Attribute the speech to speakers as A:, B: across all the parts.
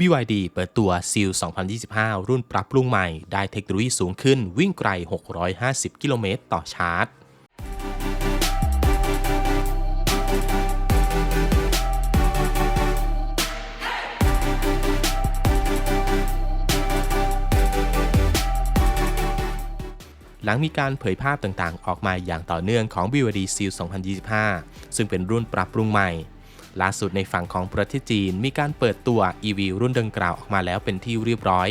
A: BYD เปิดตัว Seal 2025 รุ่นปรับปรุงใหม่ ได้เทคโนโลยีสูงขึ้นวิ่งไกล 650 กิโลเมตรต่อชาร์จหลังมีการเผยภาพต่างๆ ออกมาอย่างต่อเนื่องของ BYD Seal 2025 ซึ่งเป็นรุ่นปรับปรุงใหม่ ล่าสุดในฝั่งของประเทศจีนมีการเปิดตัว EV รุ่นดังกล่าวออกมาแล้วเป็นที่เรียบร้อย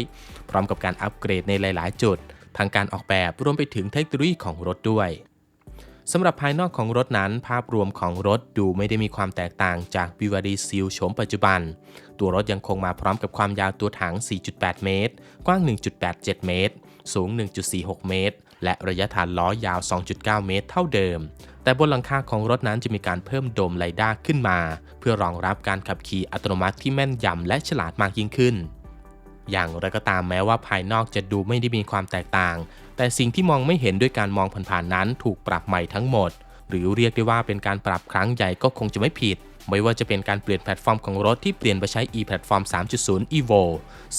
A: พร้อมกับการอัปเกรดในหลาย ๆ จุด ทางการออกแบบรวมไปถึงเทคโนโลยีของรถด้วยสำหรับภายนอกของรถนั้น ภาพรวมของรถดูไม่ได้มีความแตกต่างจาก BYD Seal โฉมปัจจุบัน ตัวรถยังคงมาพร้อมกับความยาวตัวถัง 4.8 เมตร กว้าง 1.87 เมตร สูง 1.46 เมตร และระยะฐานล้อยาว 2.9 เมตรเท่าเดิม แต่บนหลังคาของรถนั้นจะมีการเพิ่มโดมไลด้าขึ้นมา เพื่อรองรับการขับขี่อัตโนมัติที่แม่นยำและฉลาดมากยิ่งขึ้น อย่างไรก็ตามแม้ว่าภายนอกจะดูไม่ได้มีความแตกต่าง แต่สิ่งที่มองไม่เห็นด้วยการมองผ่านๆนั้นถูกปรับใหม่ทั้งหมด หรือเรียกได้ว่าเป็นการปรับครั้งใหญ่ก็คงจะไม่ผิดไม่ว่าจะเป็นการเปลี่ยนแพลตฟอร์มของรถที่เปลี่ยนไปใช้ e-platform 3.0 evo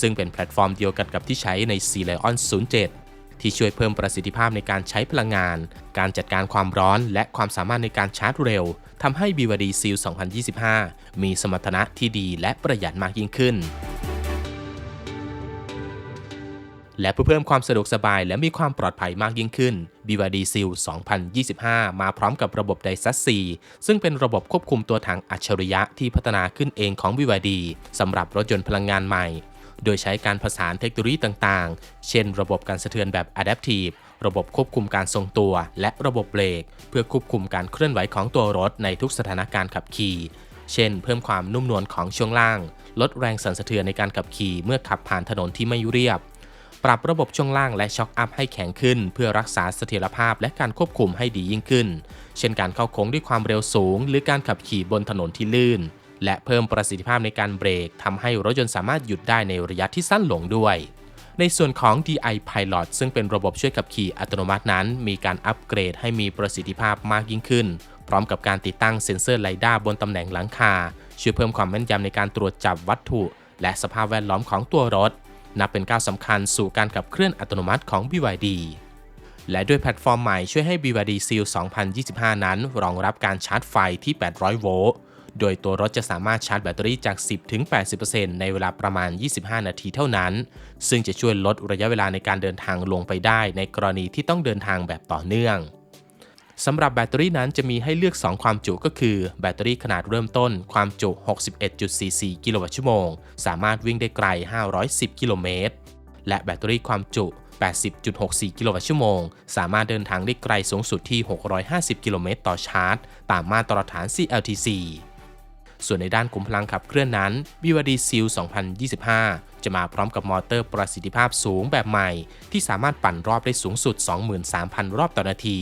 A: ซึ่งเป็นแพลตฟอร์มเดียวกันกับที่ใช้ใน c l e o n 07 ที่ช่วยเพิ่มประสิทธิภาพในการใช้พลังงาน การจัดการความร้อน และความสามารถในการชาร์จเร็วทำให้ BYD Seal 2025 มีสมรรถนะที่ดีและประหยัดมากยิ่งขึ้นและเพื่อเพิ่มความสะดวกสบายและมีความปลอดภัยมากยิ่งขึ้น BYD Seal 2025 มาพร้อมกับระบบ d a i s a s 4ซึ่งเป็นระบบควบคุมตัวถังอัจฉริยะที่พัฒนาขึ้นเองของ BYD สำหรับรถยนต์พลังงานใหม่ โดยใช้การผสานเทคโนโลยีต่างๆ เช่น ระบบการสะเทือนแบบ Adaptive ระบบควบคุมการทรงตัว และระบบเบรก เพื่อควบคุมการเคลื่อนไหวของตัวรถในทุกสถานการณ์ขับขี่ เช่น เพิ่มความนุ่มนวลของช่วงล่าง ลดแรงสั่นสะเทือนในการขับขี่เมื่อขับผ่านถนนที่ไม่เรียบ ปรับระบบช่วงล่างและช็อคอัพให้แข็งขึ้น เพื่อรักษาเสถียรภาพและการควบคุมให้ดียิ่งขึ้น เช่นการเข้าโค้งด้วยความเร็วสูง หรือการขับขี่บนถนนที่ลื่น และเพิ่มประสิทธิภาพในการเบรกทำให้รถยนต์สามารถหยุดได้ในระยะที่สั้นลงด้วย ในส่วนของ DI Pilot ซึ่งเป็นระบบช่วยขับขี่อัตโนมัตินั้น มีการอัปเกรดให้มีประสิทธิภาพมากยิ่งขึ้น พร้อมกับการติดตั้งเซ็นเซอร์ไลด้าบนตำแหน่งหลังคา ช่วยเพิ่มความแม่นยำในการตรวจจับวัตถุ และสภาพแวดล้อมของตัวรถ นับเป็นก้าวสำคัญสู่การขับเคลื่อนอัตโนมัติของ BYD และด้วยแพลตฟอร์มใหม่ช่วยให้ BYD Seal 2025 นั้น รองรับการชาร์จไฟที่ 800 โวลต์ โดยตัวรถจะสามารถชาร์จแบตเตอรี่จาก 10ถึง80%ในเวลาประมาณ 25 นาทีเท่านั้น ซึ่งจะช่วยลดระยะเวลาในการเดินทางลงไปได้ ในกรณีที่ต้องเดินทางแบบต่อเนื่องสำหรับแบตเตอรี่นั้นจะมีให้เลือก 2 ความจุก็คือ แบตเตอรี่ขนาดเริ่มต้นความจุ 61.44 กิโลวัตต์ชั่วโมง สามารถวิ่งได้ไกล 510 กิโลเมตร และแบตเตอรี่ความจุ 80.64 กิโลวัตต์ชั่วโมง สามารถเดินทางได้ไกลสูงสุดที่ 650 กิโลเมตรต่อชาร์จ ตามมาตรฐาน CLTC ส่วนในด้านขุมพลังขับเคลื่อนนั้น BYD Seal 2025 จะมาพร้อมกับมอเตอร์ประสิทธิภาพสูงแบบใหม่ ที่สามารถปั่นรอบได้สูงสุด 23,000 รอบต่อนาที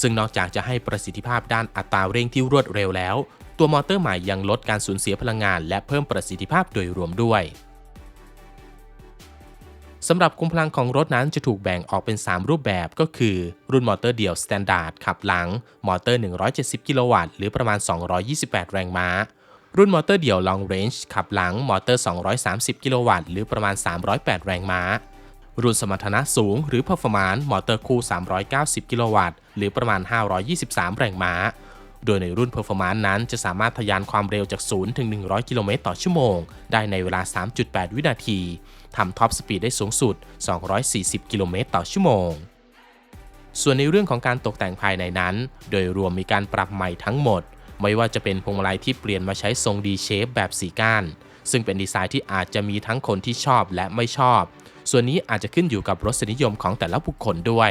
A: ซึ่งนอกจากจะให้ประสิทธิภาพด้านอัตราเร่งที่รวดเร็วแล้ว ตัวมอเตอร์ใหม่ยังลดการสูญเสียพลังงาน และเพิ่มประสิทธิภาพโดยรวมด้วย สำหรับคุมพลังของรถนั้นจะถูกแบ่งออกเป็น 3 รูปแบบก็คือ รุ่นมอเตอร์เดี่ยว Standard ขับหลัง มอเตอร์ 170 กิโลวัตต์หรือประมาณ 228 แรงม้า รุ่นมอเตอร์เดี่ยว Long Range ขับหลัง มอเตอร์ 230 กิโลวัตต์หรือประมาณ 308 แรงม้า รุ่นสมรรถนะสูงหรือ Performance มอเตอร์คู่ 390 กิโลวัตต์หรือประมาณ 523 แรงม้า โดยในรุ่น Performance นั้นจะสามารถทะยานความเร็วจาก 0 ถึง 100 กิโลเมตรต่อชั่วโมง ได้ในเวลา 3.8 วินาที ทำท็อปสปีดได้สูงสุด 240 กิโลเมตรต่อชั่วโมง ส่วนในเรื่องของการตกแต่งภายในนั้น โดยรวมมีการปรับใหม่ทั้งหมด ไม่ว่าจะเป็นพวงมาลัยที่เปลี่ยนมาใช้ทรง D shape แบบสีก้าน ซึ่งเป็นดีไซน์ที่อาจจะมีทั้งคนที่ชอบและไม่ชอบ ส่วนนี้อาจจะขึ้นอยู่กับรสนิยมของแต่ละบุคคลด้วย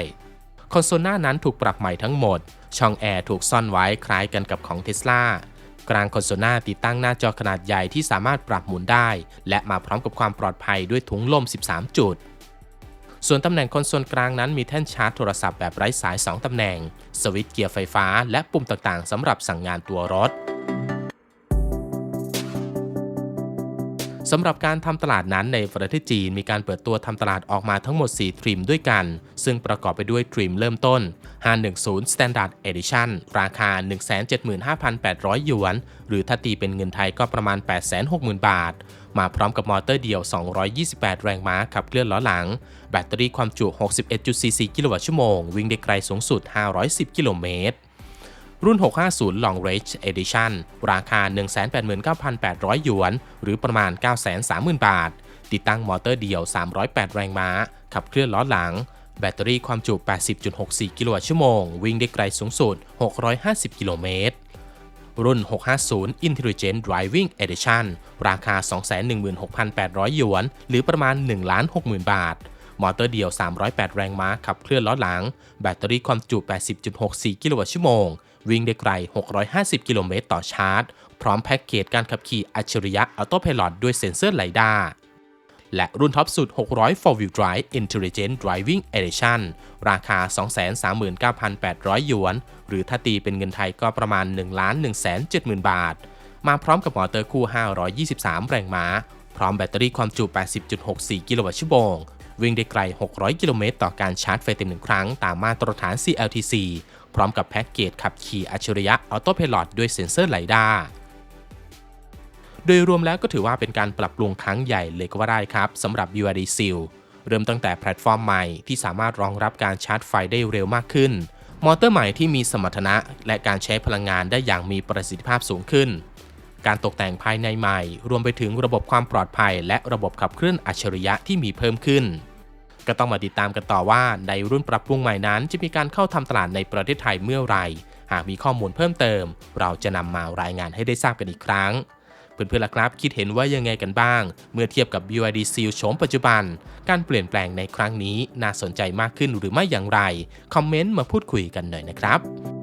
A: คอนโซลหน้านั้นถูกปรับใหม่ทั้งหมด ช่องแอร์ถูกซ่อนไว้คล้ายกันกับของเทสลา กลางคอนโซลหน้าติดตั้งหน้าจอขนาดใหญ่ที่สามารถปรับหมุนได้ และมาพร้อมกับความปลอดภัยด้วยถุงลม 13 จุด ส่วนตำแหน่งคอนโซลกลางนั้นมีแท่นชาร์จโทรศัพท์แบบไร้สาย 2 ตำแหน่ง สวิตช์เกียร์ไฟฟ้า และปุ่มต่างๆสำหรับสั่งงานตัวรถ สำหรับการทำตลาดนั้นในประเทศจีนมีการเปิดตัวทำตลาดออกมาทั้งหมด 4 ทริมด้วยกัน ซึ่งประกอบไปด้วยทริมเริ่มต้น 510 Standard Edition ราคา 175,800 หยวน หรือถ้าตีเป็นเงินไทยก็ประมาณ 860,000 บาท มาพร้อมกับมอเตอร์เดียว 228 แรงม้าขับเคลื่อนล้อหลัง แบตเตอรี่ความจุ 61.44 กิโลวัตต์ชั่วโมง วิ่งได้ไกลสูงสุด 510 กิโลเมตร รุ่น 650 Long Range Edition ราคา 189,800 หยวน หรือประมาณ 930,000 บาท ติดตั้งมอเตอร์เดี่ยว 308 แรงม้า ขับเคลื่อนล้อหลัง แบตเตอรี่ความจุ 80.64 กิโลวัตต์ชั่วโมง วิ่งได้ไกลสูงสุด 650 กิโลเมตร รุ่น 650 Intelligent Driving Edition ราคา 216,800 หยวน หรือประมาณ 1,60,000 บาทมอเตอร์เดียว 308 แรงม้า ขับเคลื่อนล้อหลัง แบตเตอรี่ความจุ 80.64 กิโลวัตต์ชั่วโมง วิ่งได้ไกล 650 กิโลเมตรต่อชาร์จ พร้อมแพ็กเกจการขับขี่อัจฉริยะออโต้ i l o t ด้วยเซ็นเซอร์ไลดาร์และรุ่นท็อปสุด 600 4 Wheel Drive Intelligent Driving Edition ราคา 239,800 หยวน หรือถ้าตีเป็นเงินไทยก็ประมาณ 1 1 7 0 0 0 บาท มาพร้อมกับมอเตอร์คู่ 523 แรงม้า พร้อมแบตเตอรี่ความจุ 80.64 กิโลวัตต์ชั่วโมง วิ่งได้ไกล 600 กิโลเมตรต่อการชาร์จไฟเต็มหนึ่งครั้ง ตามมาตรฐาน CLTC พร้อมกับแพ็กเกจขับขี่อัจฉริยะออโต้ i l o t ด้วยเซ็นเซอร์ไลดาร์โดยรวมแล้วก็ถือว่าเป็นการปรับปรุงครั้งใหญ่เลยก็ว่าได้ครับสำหรับ BYD Seal เริ่มตั้งแต่แพลตฟอร์มใหม่ที่สามารถรองรับการชาร์จไฟได้เร็วมากขึ้น มอเตอร์ใหม่ที่มีสมรรถนะ และการใช้พลังงานได้อย่างมีประสิทธิภาพสูงขึ้น การตกแต่งภายในใหม่ รวมไปถึงระบบความปลอดภัย และระบบขับเคลื่อนอัจฉริยะที่มีเพิ่มขึ้น ก็ต้องมาติดตามกันต่อว่าในรุ่นปรับปรุงใหม่นั้น จะมีการเข้าทำตลาดในประเทศไทยเมื่อไหร่หากมีข้อมูลเพิ่มเติม เราจะนำมารายงานให้ได้ทราบกันอีกครั้ง เพื่อนๆล่ะครับคิดเห็นว่ายังไงกันบ้าง เมื่อเทียบกับ BYD Seal โฉมปัจจุบัน การเปลี่ยนแปลงในครั้งนี้น่าสนใจมากขึ้นหรือไม่อย่างไร คอมเมนต์มาพูดคุยกันหน่อยนะครับ